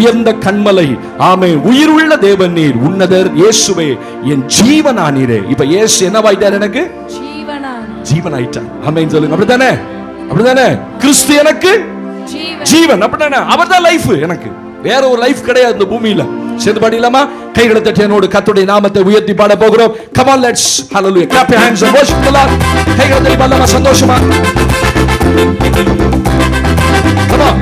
உயர்ந்த கண்மலை ஆமே உயிருள்ள தேவன் நீர் உன்னதர் இயேசுவே என் ஜீவனானீரே. இப்ப இயேசு என்னவாயிட்டார் எனக்கு? ஜீவனான ஜீவன் ஆயிட்டார் ஆமென் சொல்லுங்க. அப்படிதானே அப்படிதானே கிறிஸ்து எனக்கு ஜீவன். ஜீவன். அப்படிதானே அவர்தான் லைஃப் எனக்கு. வேற ஒரு லைஃப் கிடையாது இந்த பூமியில. சேர்ந்து பாடிலாமா கைகளை தட்டி என்னோடு கர்த்தருடைய நாமத்தை உயர்த்தி பாட போகிறோம். On let's hallelujah. Clap your hands and worship the lord. கைகளை தட்டி பாடலாமா? சந்தோஷமா? Come on.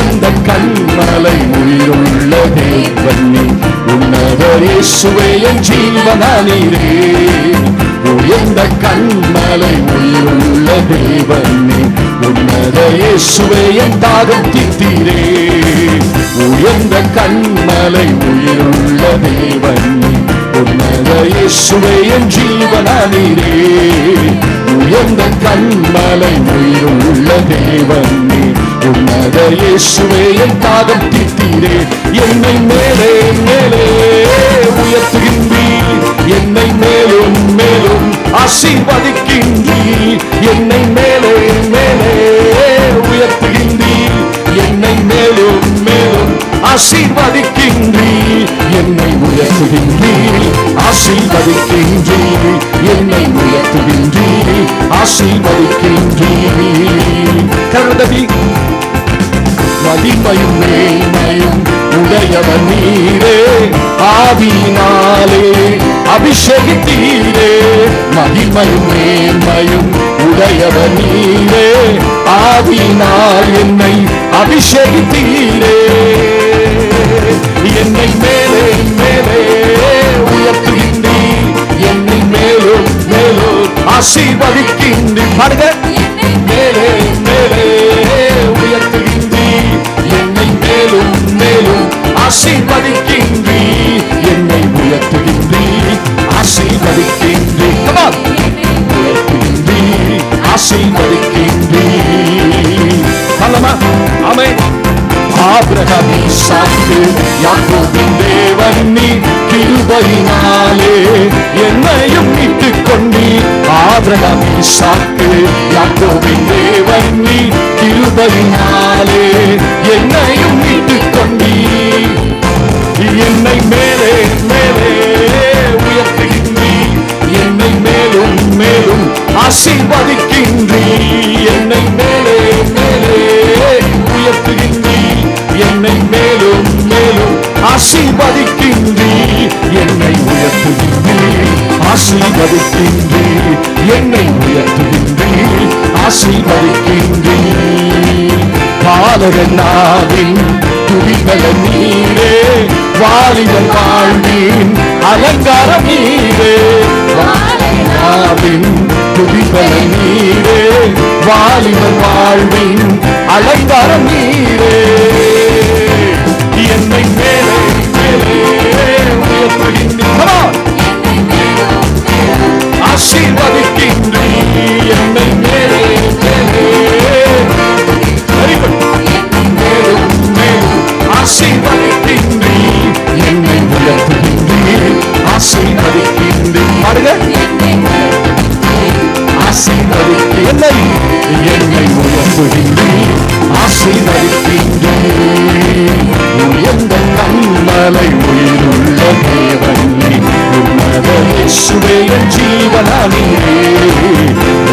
எந்த கண்மலை உயிருள்ள தேவனே உன்னதர் இயேசுவே ஜீவனானீரே. உயர்ந்த கண்மலை உயிருள்ள தேவனே உன்னத இயேசுவே தாகம் தித்தீரே உயர்ந்த கண்மலை உயிருள்ள தேவனே உன்னத இயேசுவே ஜீவனானீரே. உயர்ந்த கண்மலை உயிருள்ள தேவனே உன்னத இயேசுவே என் பாதம் தீர்த்தீரே. என்னை மேலே மேலே உயர்த்துகின்றீர். என்னை மேலும் மேலும் ஆசீர்வதிக்கின்றீர். என்னை மேலே மதிமையும் மேன்மையும் உடையவன் நீரே. ஆவியினாலே அபிஷேகித்தீரே. மகிமையும் மேன்மையும் உடையவன் நீரே. ஆவியினால் என்னை அபிஷேகித்தீரே. என்னை மேலே மேலே உயர்த்துகின்றீர். என்னை மேலும் மேலும் ஆசீர்வதிக்கின்றீர். பாடுங்க. ஈசாக்கு யாக்கோபின் தேவன் நீ கிருபையினாலே என்னையும் மீட்டுக் கொண்டீர் ஆபிரகாம் சாக்கு யாக்கோபின் தேவன் நீ கிருபையினாலே என்னையும் மீட்டுக் கொண்டீர் என்னை மேலே மேலே உயர்த்துகின்றி. என்னை மேலும் மேலும் ஆசீர்வதிக்க பாலகனாவின் துதிகள நீரே வாலிபன் வாழ்வின் அலங்காரம் நீரே. வாலிபன் துதிகள நீரே வாலிபன் வாழ்வின் அலங்காரம் நீரே. என்னை மேலே மேலே உயர்த்துகின்றீர் ஆசீர்வதிக்கின்றீர் என்னை என்னை உயர்த்துகின்றீர் ஆசீர்வதிக்கின்றீர் உயர்ந்த கண்மலை உயிருள்ள தேவன் நீ. என் ஜீவனானீரே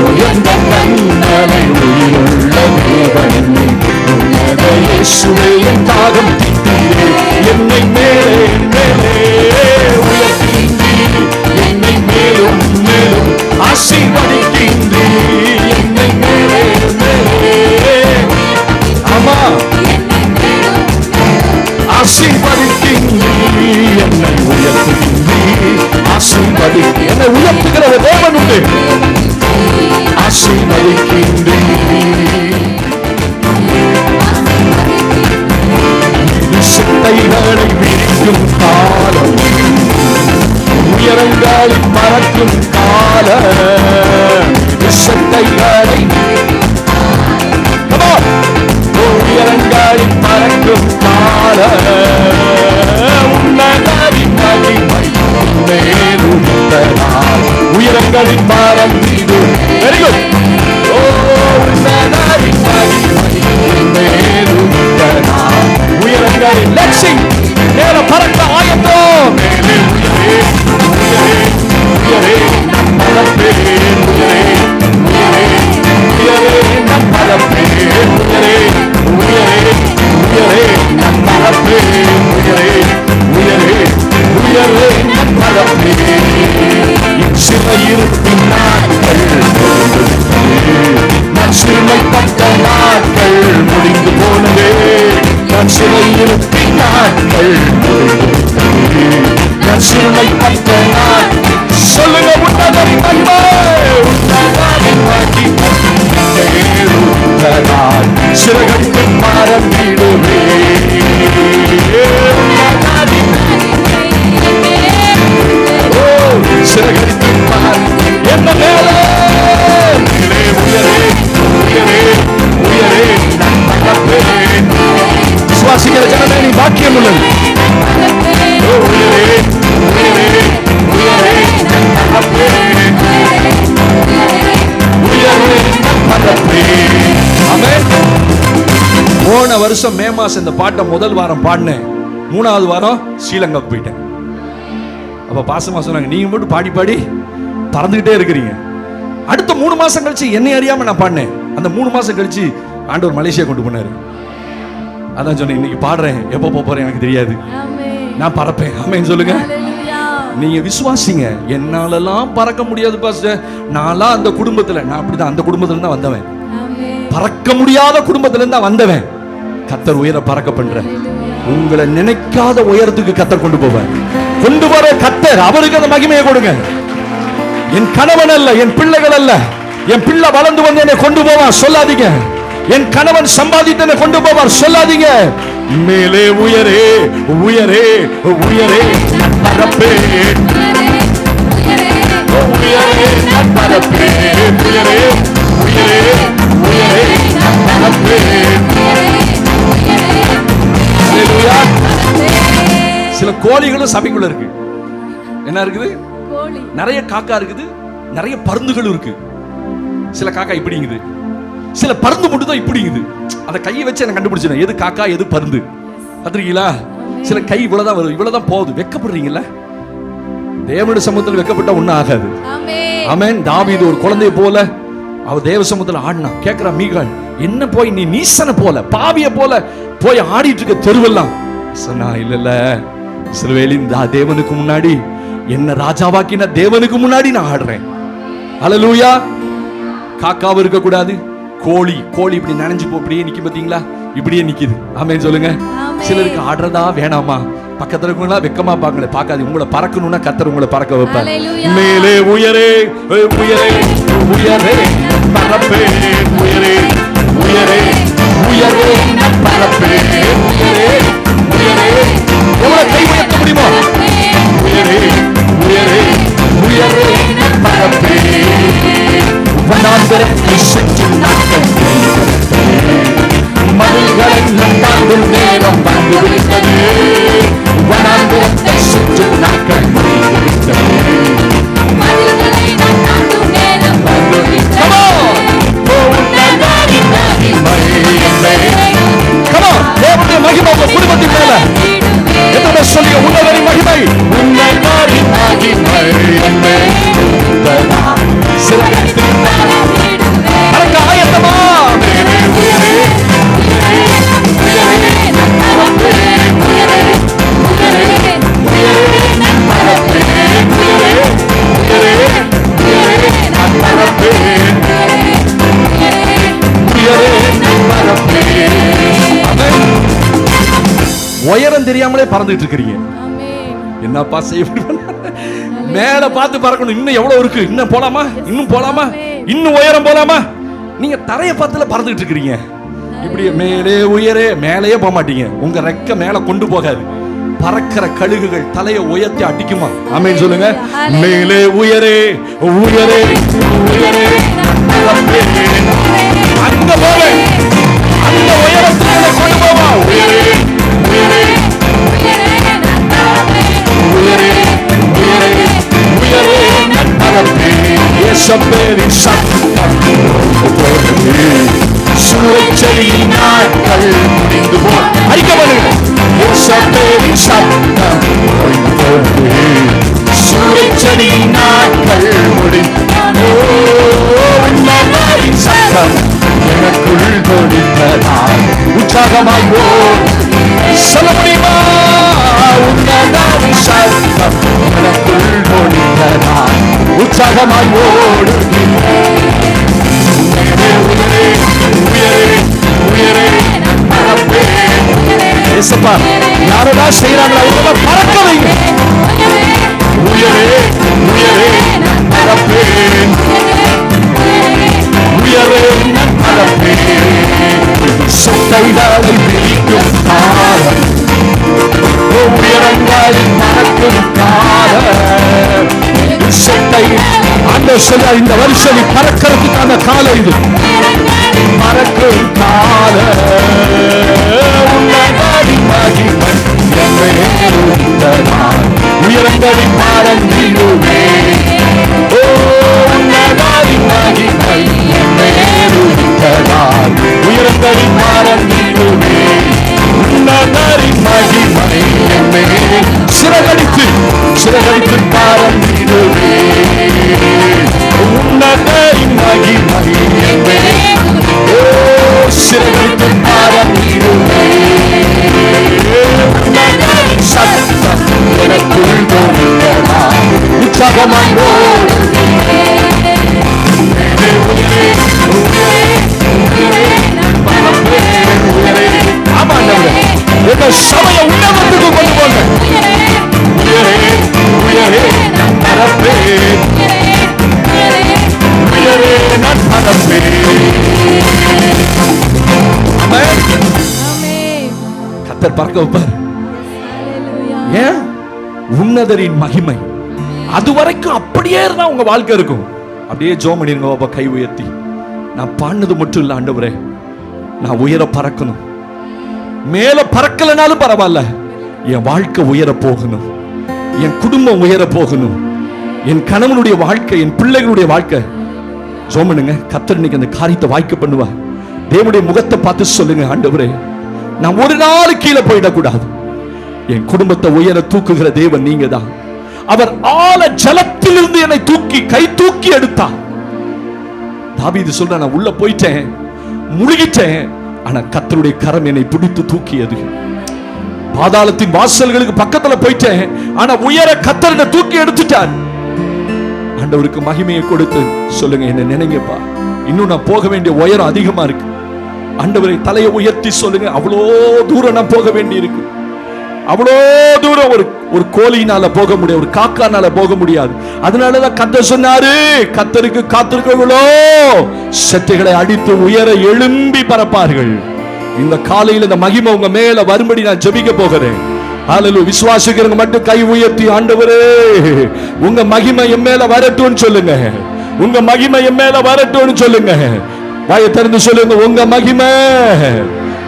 உயர்ந்த கண்மலை உயிருள்ள தேவன் நீ. என் தாகம் தீர்த்தீரே என்னை மேலே மேலே உயர்த்துகின்றீர் என்னை மேலும் மேலும் ஆசீர்வதிக்கின்றேன் But it might வருஷம் மே மாசம் இந்த பாட்டை முதல் வாரம் பாடினேன். மூணாவது வாரம் ஸ்ரீலங்காவுக்கு போயிட்டேன். அப்ப பாசமா சொன்னாங்க நீங்க மட்டும் பாடி பாடி பறந்துகிட்டே இருக்கிறீங்க. அடுத்த மூணு மாசம் கழிச்சு என்னை அறியாம நான் பாடினேன். அந்த மூணு மாசம் கழிச்சு ஆண்டவர் மலேசியா கொண்டு போனாரு. அதான் சொன்னேன் இன்னைக்கு பாடுறேன். எப்போ போக போறேன் எனக்கு தெரியாது. நான் பறப்பேன். ஆமேன்னு சொல்லுங்க. நீங்க விசுவாசிங்க. என்னாலலாம் பறக்க முடியாது பாஸ்டர். நான்லாம் அந்த குடும்பத்துல நான் அப்படிதான் அந்த குடும்பத்துல இருந்து தான் வந்தவன் பறக்க முடியாத குடும்பத்துல இருந்து தான் வந்தவன். கத்தர் உயர பறக்க பண்ற உங்களை நினைக்காத உயரத்துக்கு கத்தர் கொண்டு போவார். கொண்டு வர கத்தர் அவருக்கு அந்த மகிமையை கொடுங்க. என் கணவன் அல்ல என் பிள்ளைகள் அல்ல. என் பிள்ளை வளர்ந்து வந்து என்னை கொண்டு போவான் சொல்லாதீங்க. என் கணவன் சம்பாதித்து என்னை கொண்டு போவார் சொல்லாதீங்க. மேலே உயரே உயரே உயரே பரப்பே கோழிகளும் சபைக்குள்ள இருக்கு. என்ன இருக்குது? நிறைய காக்கா இருக்குது நிறைய பருந்துகள் இருக்கு. சில காக்கா இப்படிங்குது சில பருந்து மட்டும் தான் இப்படிங்குது அந்த கையை வச்சு எனக்கு கண்டுபிடிச்சிடும் எது காக்கா எது பருந்து? பார்த்துருக்கீங்களா? சில கை இவ்வளவுதான் வரும். இவ்வளவுதான் போகுது. வெக்கப்படுறீங்களா தேவனுடைய சமூகத்தில் வெக்கப்பட்டா ஒண்ணும் ஆகாது. ஆமென். தாவீது ஒரு குழந்தைய போல அவ தேவ சமூகத்தில் ஆடினா கேக்குறா மீகாள் என்ன போய் நீ நீசனை போல பாவிய போல போய் ஆடிட்டு இருக்க தெருவெல்லாம்? சொன்னா இல்ல. தா தேவனுக்கு முன்னாடி என்ன ராஜாவாக்கின தேவனுக்கு முன்னாடி நான் ஆடுறேன். அலலூயா காக்காவும் இருக்க கூடாது கோழி கோழி இப்படி நனைஞ்சு போ இப்படியே நிக்க பாத்தீங்களா இப்படியே நிக்குது. ஆமென் சொல்லுங்க. சிலருக்கு ஆடுறதா வேணாமா? பக்கத்துல இருக்கவங்களா வெக்கமா பார்க்கல. பார்க்காது. உங்களை பறக்கணும்னா கத்தர் உங்களை பறக்க வைப்பார். மேலே உயரே உயரே உயரே பறப்பேன் உயரே உயரே உயரே உயரே உயரே. எவ்வளவு கை உயர்த்த முடியுமோ? உயரே உயரே உயரே நான் பறப்பேன் வனாந்தரத்தை சுற்றும் நாட்கள் மதில்களை நேரம் வந்துவிட்டது வனாந்தரத்தை நாட்கள் தெரியாமலே பறந்துட்டு இருக்கிறீங்க. என்னப்பா செய்ய மேல பார்த்து பறக்கணும். இன்னும் எவ்வளவு இருக்கு? இன்னும் போலாமா? இன்னும் போலாமா? இன்னும் உயரம் போலாமா? நீங்க தரைய பார்த்துல பறந்துட்டு இருக்கிறீங்க. இப்படி மேலே உயரே மேலேயே போக மாட்டீங்க. உங்க ரெக்க மேல கொண்டு போகாது. பறக்கிற கழுகுகள் தலையை உயர்த்தி அடிக்குமா? ஆமென் சொல்லுங்க. மேலே உயரே உயரே உயரே. அங்க போவேன் அந்த உயரத்துல கொண்டு போவா. உயரே நான் இயேசப்பேரின் சத்தம் போகிறது. நாட்கள் முடிந்து போ அறிக்கை இயேசப்பேரின் சத்தம் ஓய்ந்து நாட்கள் முடிந்து சத்தம் எனக்குள் கொடுத்ததால் உற்சாகமாய் ஓ சொல்ல முடியுமா உன்னதாவின் சத்தம் எனக்குள் கொடுத்ததால் உற்சாகமாய் ஓடு. உயரே செய்யறாங்களா உங்களை பறக்க வைங்க. காலை அந்த சொல்ல இந்த வருஷம் நீ பறக்கிறதுக்கான காலை இது. பறக்கும் கால. உன்னதரின் கத்தர் வைப்பார். ஏன்? உன்னதரின் மகிமை. அது வரைக்கும் அப்படியே இருந்தா உங்க வாழ்க்கை இருக்கும். அப்படியே ஜோ பண்ணிருங்க பாப்பா கை உயர்த்தி. நான் பாடினது மட்டும் இல்ல ஆண்டவரே. நான் உயர பறக்கணும். மேல பறக்கலனாலும் பரவாயில்ல. என் வாழ்க்கை உயர போகணும். என் குடும்பம் உயர போகணும். என் கணவனுடைய வாழ்க்கை என் பிள்ளைகளுடைய வாழ்க்கை. ஜோமனுங்க கத்தர் இன்னைக்கு அந்த காரியத்தை வாய்க்க பண்ணுவா தேவனுடைய முகத்தை பார்த்து சொல்லுங்க ஆண்டவரே. நான் ஒரு நாள் கீழே போயிடக்கூடாது. என் குடும்பத்தை உயர தூக்குகிற தேவன் நீங்க தான் அவர் ஆழ ஜலத்திலிருந்து என்னை தூக்கி கை தூக்கி எடுத்தார். இது சொல்ற நான் உள்ள போயிட்டேன் முழுகிட்டேன் ஆனா கத்தருடைய கரம் என்னை பிடித்து தூக்கியது. பாதாளத்தின் வாசல்களுக்கு பக்கத்துல போயிட்டேன் ஆனா உயர கத்தர் தூக்கி எடுத்துட்டார். ஆண்டவருக்கு மகிமையை கொடுத்து சொல்லுங்க என்ன நினைங்கப்பா. இன்னும் நான் போக வேண்டிய உயரம் அதிகமா இருக்கு. ஆண்டவரை தலையை உயர்த்தி சொல்லுங்க. அவ்வளோ தூரம் நான் போக வேண்டி இருக்கு அவ்வளோ தூரம் ஒரு ஒரு கோழியினால போக முடியாது ஒரு காக்கானால போக முடியாது. அதனாலதான் கத்த சொன்னாரு கத்தருக்கு காத்திருக்கவளோ செத்துகளை அடித்து உயர எழும்பி பறப்பார்கள். இந்த காலையில் இந்த மகிமை உங்க மேல வரும்படி நான் ஜபிக்க போகிறேன். ஹalleluya விசுவாசிக்கிறவங்க மட்டும் கை உயர்த்தி ஆண்டவரே உங்க மகிமை என் மேல வரட்டும்னு சொல்லுங்க. உங்க மகிமை என் மேல வரட்டும்னு சொல்லுங்க. வாயை திறந்து சொல்லுங்க உங்க மகிமை.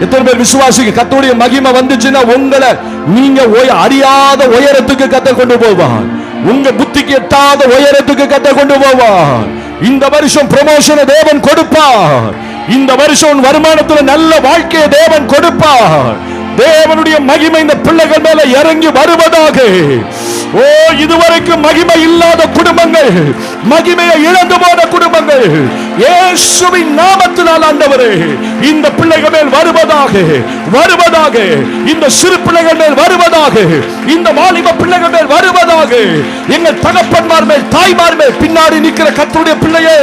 எத்தனை பேர் விசுவாசிங்க கத்தோடைய மகிமை வந்துச்சுன்னா உங்களை நீங்க அறியாத உயரத்துக்கு கத்த கொண்டு போவான் உங்க புத்திக்கு எட்டாத உயரத்துக்கு கத்த கொண்டு போவான் இந்த வருஷம் ப்ரமோஷனை தேவன் கொடுப்பார். இந்த வருஷம் உன் வருமானத்துல நல்ல வாழ்க்கையை தேவன் கொடுப்பார். தேவனுடைய மகிமை இந்த பிள்ளைகள் மேல இறங்கி வருவதாக ஓ இதுவரைக்கும் மகிமை இல்லாத குடும்பங்கள் மகிமையை இழந்து போன குடும்பங்கள் இயேசுவின் நாமத்தினால் ஆண்டவரே இந்த பிள்ளைகள் மேல் வருவதாக வருவதாக இந்த சிறு பிள்ளைகள் மேல் வருவதாக இந்த வாலிப பிள்ளைகள் மேல் வருவதாக எங்கள் தகப்பன்மார் மேல் தாய்மார் மேல் பின்னாடி நிற்கிற கத்தருடைய பிள்ளையே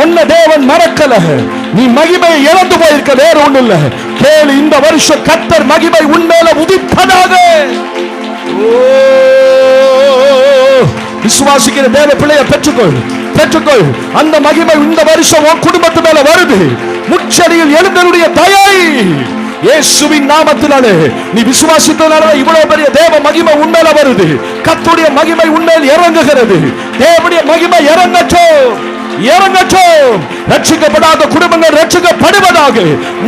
உன்ன தேவன் மறக்கல. நீ மகிமையை இழந்து போயிருக்க வேற ஒண்ணு இல்ல. கேளு இந்த வருஷம் கத்தர் மகிமை உன்மேல உதிப்பதாக ஓ, விசுவாசிக்கிற தேவ பிள்ளைய பெற்றுக்கொள். பெற்றுக்கொள். அந்த மகிமை இந்த வருஷம் உன் குடும்பத்து மேல வருது. முச்சடியில் எழுந்தருடைய தயை. இயேசுவின் நாமத்தினாலே நீ விசுவாசித்தனால இவ்வளவு பெரிய தேவ மகிமை உண்மையில வருது. கத்துடைய மகிமை உண்மையில் இறங்குகிறது. தேவனுடைய மகிமை இறங்கட்டும். இறங்கட்டும். ரட்சிக்கப்படாத குடும்பங்கள் ரட்சிக்கப்படுவதாக.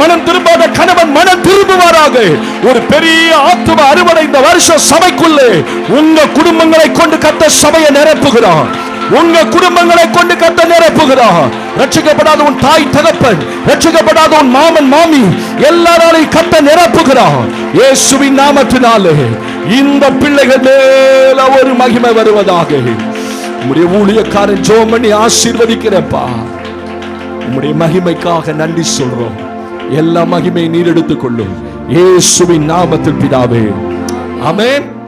மனம் திரும்பாத கணவன் மனம் திரும்புவாராக. ஒரு பெரிய ஆத்தும அறுவடை இந்த வருஷம் சபைக்குள்ளே உங்க குடும்பங்களை கொண்டு கத்த சபையை நிரப்புகிறான் உங்க குடும்பங்களை கொண்டு கத்த நிரப்புகிறான் ரட்சிக்கப்படாத உன் தாய் தகப்பன் ரட்சிக்கப்படாத உன் மாமன் மாமி எல்லாராலையும் கத்த நிரப்புகிறான் இயேசுவின் நாமத்தினாலே இந்த பிள்ளைகள் மேல ஒரு மகிமை வருவதாக. உம்முடைய ஊழியக்காரன் ஜோம் பண்ணி ஆசீர்வதிக்கிறப்பா. உம்முடைய மகிமைக்காக நன்றி சொல்றோம். எல்லா மகிமையை நீர் எடுத்துக்கொள்ளும். இயேசுவின் நாமத்தில் பிதாவே. அமேன்